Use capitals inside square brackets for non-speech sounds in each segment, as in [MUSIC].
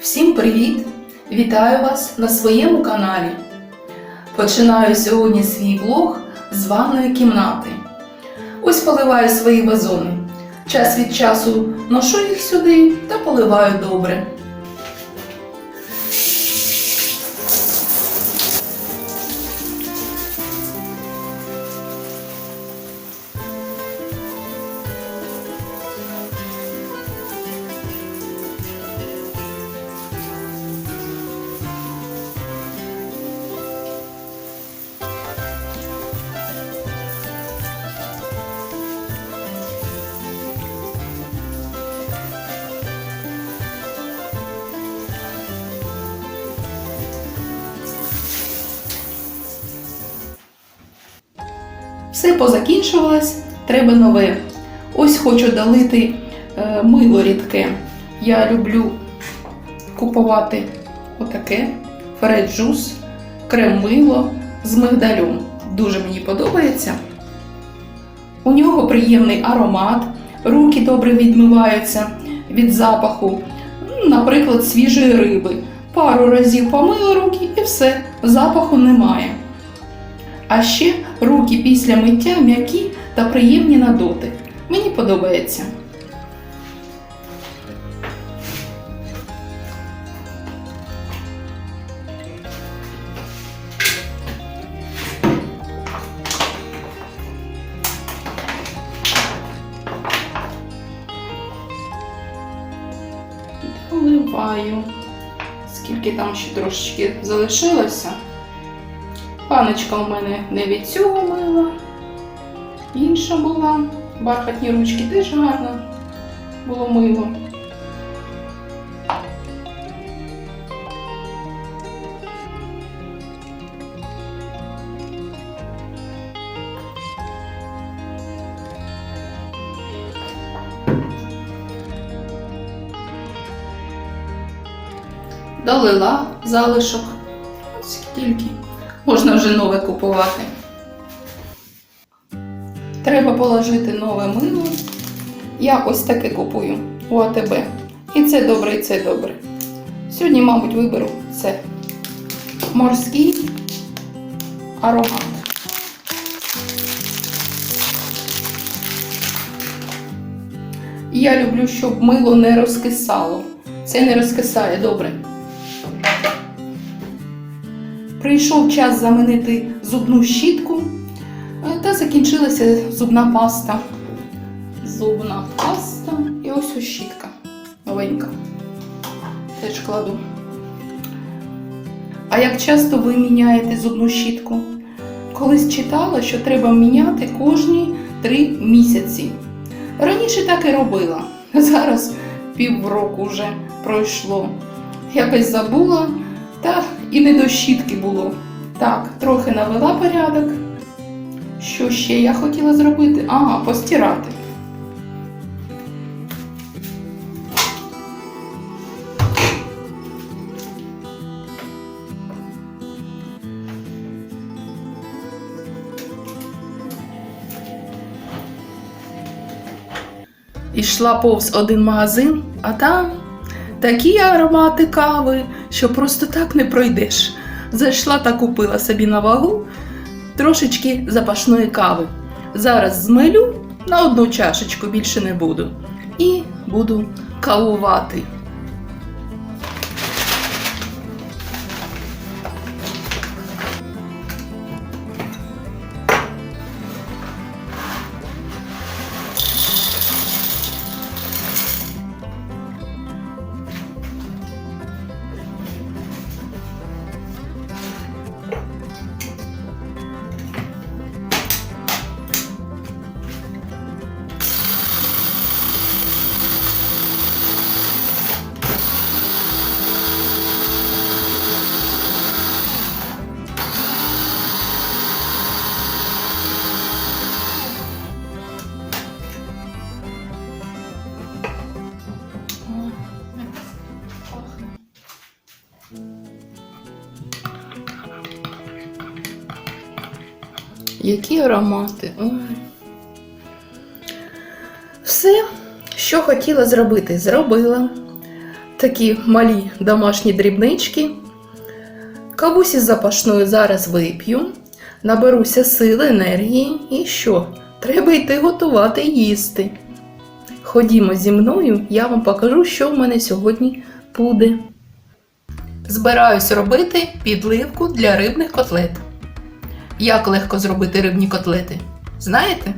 Всім привіт! Вітаю вас на своєму каналі. Починаю сьогодні свій влог з ванної кімнати. Ось поливаю свої вазони. Час від часу ношу їх сюди та поливаю добре. Все позакінчувалось, треба нове. Ось хочу долити е, мило рідке. Я люблю купувати отаке фред-джус, крем-мило з мигдалем. Дуже мені подобається. У нього приємний аромат, руки добре відмиваються від запаху, наприклад, свіжої риби. Пару разів помила руки і все, запаху немає. А ще руки після миття м'які та приємні на дотик. Мені подобається. Доливаю. Скільки там ще трошечки залишилося. Паночка у мене не від цього мила. Інша була. Бархатні ручки теж гарно було мило. Долила залишок. Скільки. Можна вже нове купувати. Треба положити нове мило. Я ось таке купую у АТБ. І це добре, і це добре. Сьогодні, мабуть, виберу це морський аромат. Я люблю, щоб мило не розкисало. Це не розкисає добре. Прийшов час замінити зубну щітку е, та закінчилася зубна паста. Зубна паста і ось ось щітка новенька. Теж кладу. А як часто ви міняєте зубну щітку? Колись читала, що треба міняти кожні три місяці. Раніше так і робила. [LAUGHS] Зараз півроку вже пройшло. Якось забула, та і не до щітки було. Так, трохи навела порядок. Що ще я хотіла зробити? Ага, постирати. Ішла повз один магазин, а там такі аромати кави, що просто так не пройдеш. Зайшла та купила собі на вагу трошечки запашної кави. Зараз змелю на одну чашечку більше не буду. І буду кавувати. Які аромати. Ой. Все, що хотіла зробити, зробила. такі малі домашні дрібнички. Кавусі з запашною зараз вип'ю, наберуся сили, енергії і що? Треба йти готувати їсти. Ходімо зі мною, я вам покажу, що в мене сьогодні буде. Збираюсь робити підливку для рибних котлет. Як легко зробити рибні котлети? Знаєте?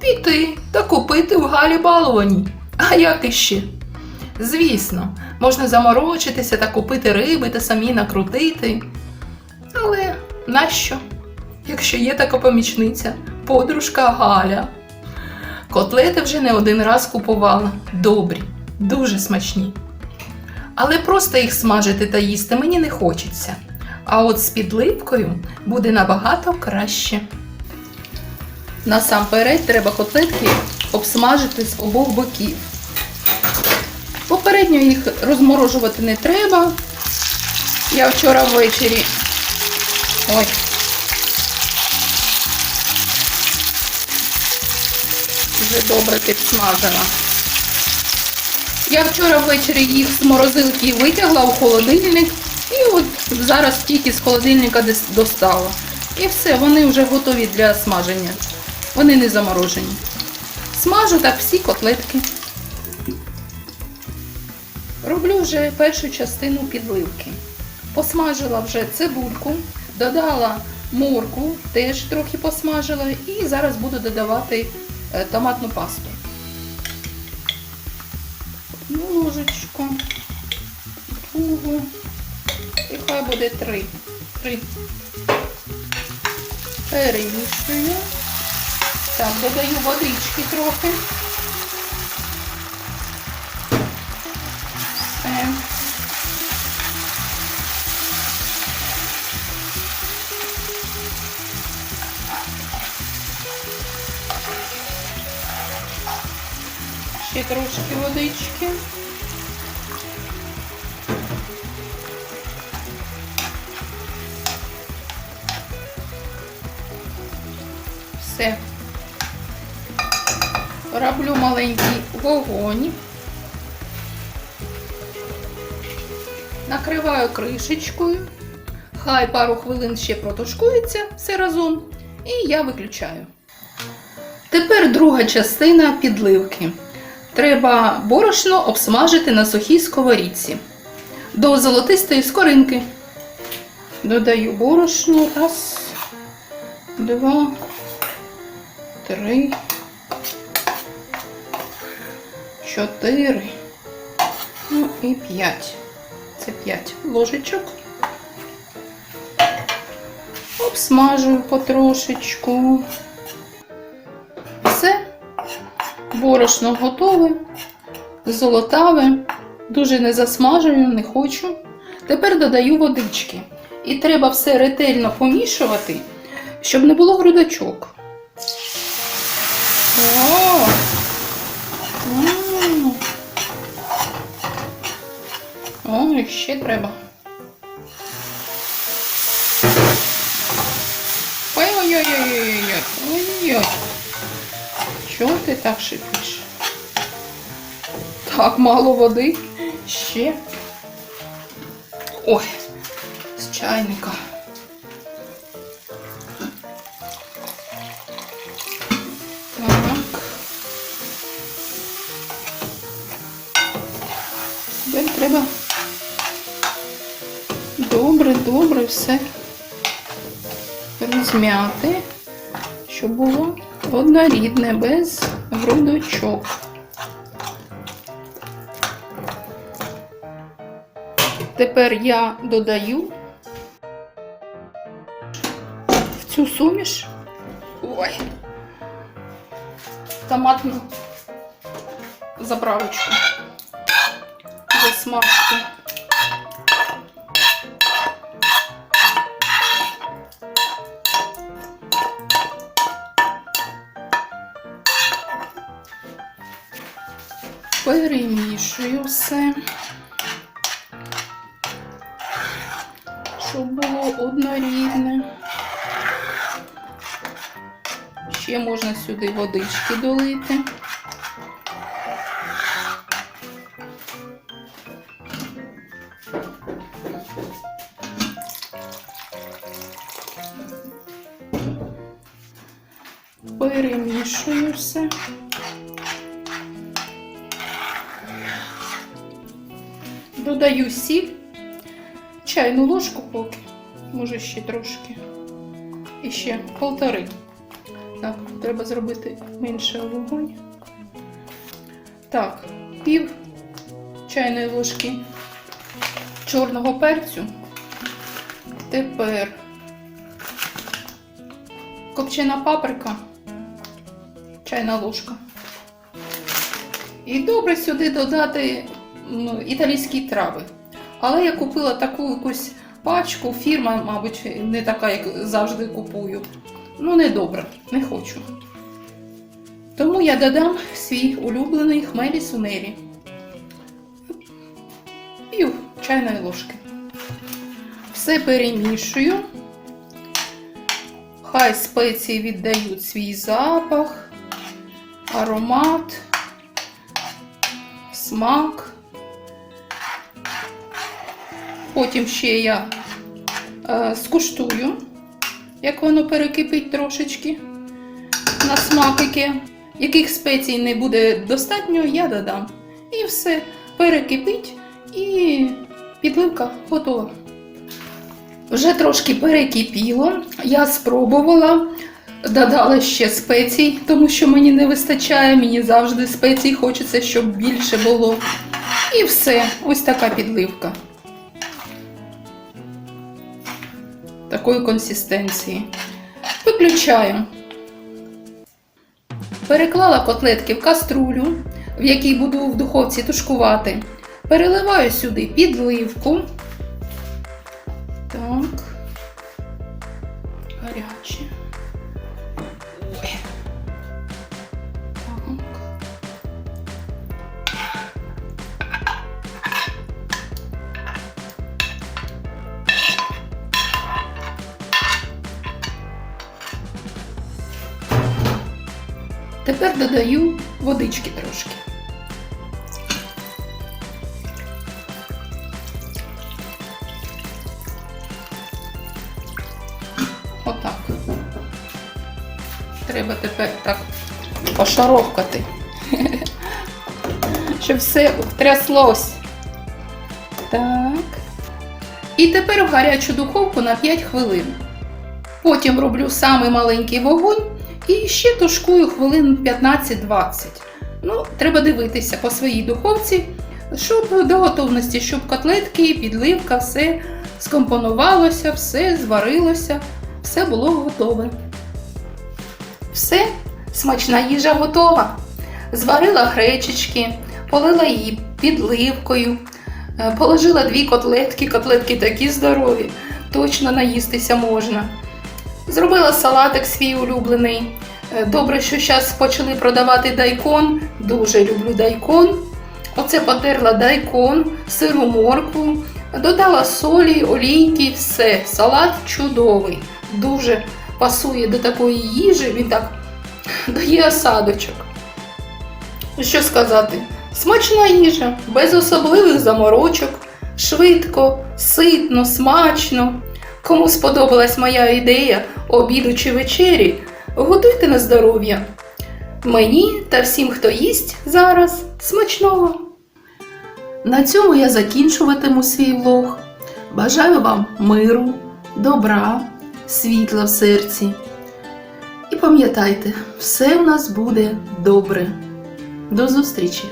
Піти та купити в Галі Баловані. А як іще? Звісно, можна заморочитися та купити риби та самі накрутити. Але нащо? Якщо є така помічниця, подружка Галя. Котлети вже не один раз купувала. Добрі, дуже смачні. Але просто їх смажити та їсти мені не хочеться. А от з підливкою буде набагато краще. Насамперед треба котлетки обсмажити з обох боків. Попередньо їх розморожувати не треба. Я вчора ввечері. Ой. Вже добре підсмажила. Я вчора ввечері їх з морозилки витягла у холодильник зараз тільки з холодильника достала. І все, вони вже готові для смаження. Вони не заморожені. Смажу так всі котлетки. Роблю вже першу частину підливки. Посмажила вже цибульку, додала морку, теж трохи посмажила, і зараз буду додавати е, томатну пасту. Одну ложечку, другу, і хай буде три. Три. Перемішую. Так, додаю водички трохи. Все. Ще трошки водички. Все. Роблю маленький вогонь. Накриваю кришечкою. Хай пару хвилин ще протушкується все разом. І я виключаю. Тепер друга частина підливки. Треба борошно обсмажити на сухій сковорідці до золотистої скоринки. Додаю борошно. Раз, два, три, чотири. Ну і п'ять. Це п'ять ложечок. Обсмажую потрошечку. Все. Борошно готове, золотаве, дуже не засмажую, не хочу. Тепер додаю водички. І треба все ретельно помішувати, щоб не було грудочок. О! М. О, ще треба. Ой-ой-ой-ой-ой-ой. Ой-ой. Чого ти так шипиш? Так, мало води. Ще. Ой, з чайника. Тепер треба добре, добре все розм'яти, щоб було однорідне, без грудочок. Тепер я додаю в цю суміш ой, томатну заправочку засмажку. Перемішую все, щоб було однорідне. Ще можна сюди водички долити. Перемішую все. Додаю сіль, чайну ложку поки, може ще трошки. І ще полтори. Так, треба зробити менше вогонь. Так, пів чайної ложки чорного перцю. Тепер копчена паприка, чайна ложка. І добре сюди додати ну, італійські трави. Але я купила таку якусь пачку, фірма, мабуть, не така, як завжди купую. Ну, не добре, не хочу. Тому я додам свій улюблений хмелі сунелі. Пів чайної ложки. Все перемішую. Хай спеції віддають свій запах, аромат, смак. Потім ще я е, скуштую, як воно перекипить трошечки на смакики. Яких спецій не буде достатньо, я додам. І все перекипить, і підливка готова. Вже трошки перекипіло. Я спробувала, додала ще спецій, тому що мені не вистачає, мені завжди спецій хочеться, щоб більше було. І все, ось така підливка. Такої консистенції. Виключаю. Переклала котлетки в каструлю, в якій буду в духовці тушкувати. Переливаю сюди підливку. Так. Додаю водички трошки. Отак. Треба тепер так пошаровкати, [LAUGHS] щоб все тряслось. Так. І тепер в гарячу духовку на 5 хвилин. Потім роблю самий маленький вогонь і ще тушкую хвилин 15-20. Ну, треба дивитися по своїй духовці, щоб до готовності, щоб котлетки, підливка, все скомпонувалося, все зварилося, все було готове. Все, смачна їжа готова. Зварила гречечки, полила її підливкою, е, положила дві котлетки, котлетки такі здорові, точно наїстися можна. Зробила салатик свій улюблений. Е, Добре, що зараз почали продавати дайкон. Дуже люблю дайкон. Оце потерла дайкон, сиру моркву, додала солі, олійки, все. Салат чудовий. Дуже пасує до такої їжі, він так [LAUGHS] дає осадочок. Що сказати? Смачна їжа, без особливих заморочок, швидко, ситно, смачно. Кому сподобалась моя ідея обіду чи вечері, готуйте на здоров'я. Мені та всім, хто їсть зараз, смачного. На цьому я закінчуватиму свій влог. Бажаю вам миру, добра, світла в серці. І пам'ятайте, все в нас буде добре. До зустрічі!